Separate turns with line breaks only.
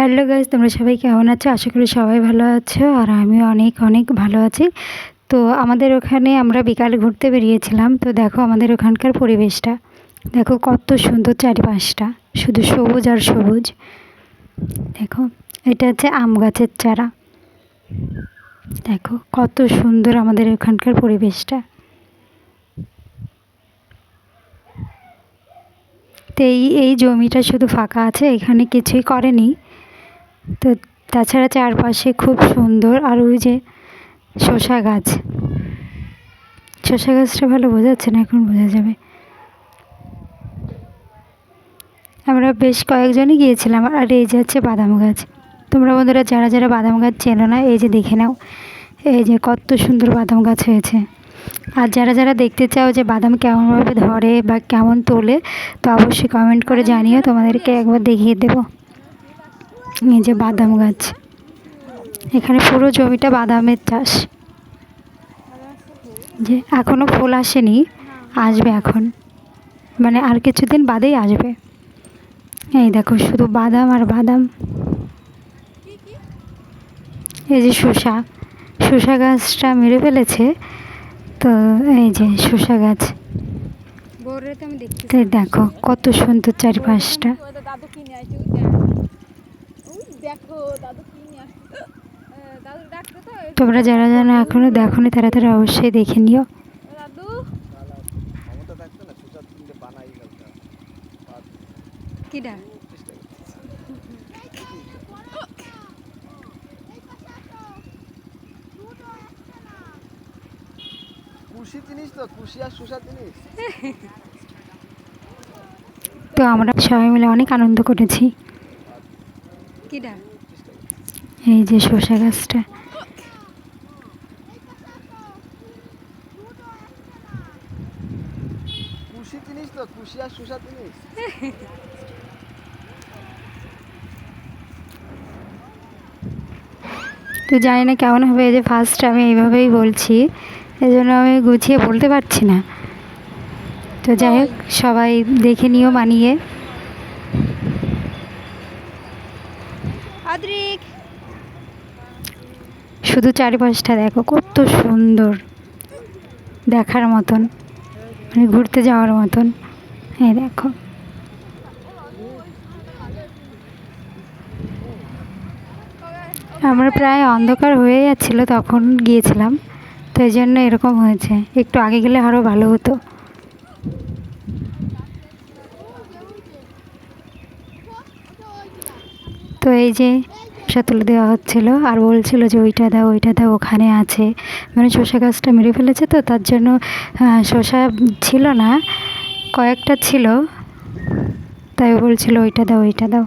Hello guys তোমরা সবাই কেমন আছো? আশা করি সবাই ভালো আছো আর আমিও অনেক অনেক ভালো আছি। তো আমাদের ওখানে আমরা বিকাল ঘুরতে বেরিয়েছিলাম। তো দেখো আমাদের ওখানকার পরিবেশটা। দেখো কত সুন্দর চারিপাশটা। শুধু সবুজ আর সবুজ। দেখো, এটা হচ্ছে আম গাছের চারা। দেখো কত সুন্দর আমাদের ওখানকার পরিবেশটা। তো এই এই জমিটা শুধু ফাঁকা আছে, এখানে কিছুই করেনি। তো তাছাড়া চারপাশে খুব সুন্দর আর ওই যে শসা গাছ। শসা গাছটা ভালো বোঝাচ্ছে না? এখন বোঝা যাবে। আমরা বেশ কয়েকজনই গিয়েছিলাম আর এই যে হচ্ছে বাদাম গাছ। তোমরা বন্ধুরা যারা যারা বাদাম গাছ চেনো না, এই যে দেখে নাও। এই যে কত সুন্দর বাদাম গাছ হয়েছে। আর যারা যারা দেখতে চাও যে বাদাম কেমনভাবে ধরে বা কেমন তোলে, তো অবশ্যই কমেন্ট করে জানিও। তোমাদেরকে একবার দেখিয়ে দেবো। এই যে বাদাম গাছ। এখানে পুরো জমিটা বাদামের চাষ। যে এখনও ফুল আসেনি আসবে এখন। মানে আর কিছুদিন বাদেই আসবে। এই দেখো শুধু বাদাম আর বাদাম। এই যে শসা। শসা গাছটা মেরে ফেলেছে। তো এই যে শসা গাছ। দেখো কত সুন্দর চারিপাশটা।
দাদু দেখ। দেখো আসছে? দাদু তো
তোমরা যারা যারা এখনও দেখোনি তারা তারা অবশ্যই দেখে নিও।
দাদু।
না
কিডা?
কুশি জিনিস তো কুশি আর সুসা জিনিস।
তো আমরা সবাই মিলে অনেক আনন্দ করেছি। এই যে শসা গাছটা।
তো
জানি না কেমন হবে এই যে ফার্স্ট আমি এইভাবেই বলছি এই জন্য আমি গুছিয়ে বলতে পারছি না। তো যাই হোক সবাই দেখে নিও মানিয়ে।
আদ্রিক
শুধু চারিপাশটা দেখো, কত সুন্দর। দেখার মতন মানে ঘুরতে যাওয়ার মতন। এই দেখো। আমরা প্রায় অন্ধকার হয়ে যাচ্ছিল তখন গিয়েছিলাম, তো এই জন্য এরকম হয়েছে। একটু আগে গেলে আরও ভালো হতো। তো এই যে শসা তুলে দেওয়া হচ্ছিল আর বলছিল যে ওইটা দাও ওইটা দাও ওখানে আছে। মানে শসা গাছটা মেরে ফেলেছে তো তার জন্য আহ, শসা ছিল না কয়েকটা ছিল। তাই বলছিল ওইটা দাও ওইটা দাও।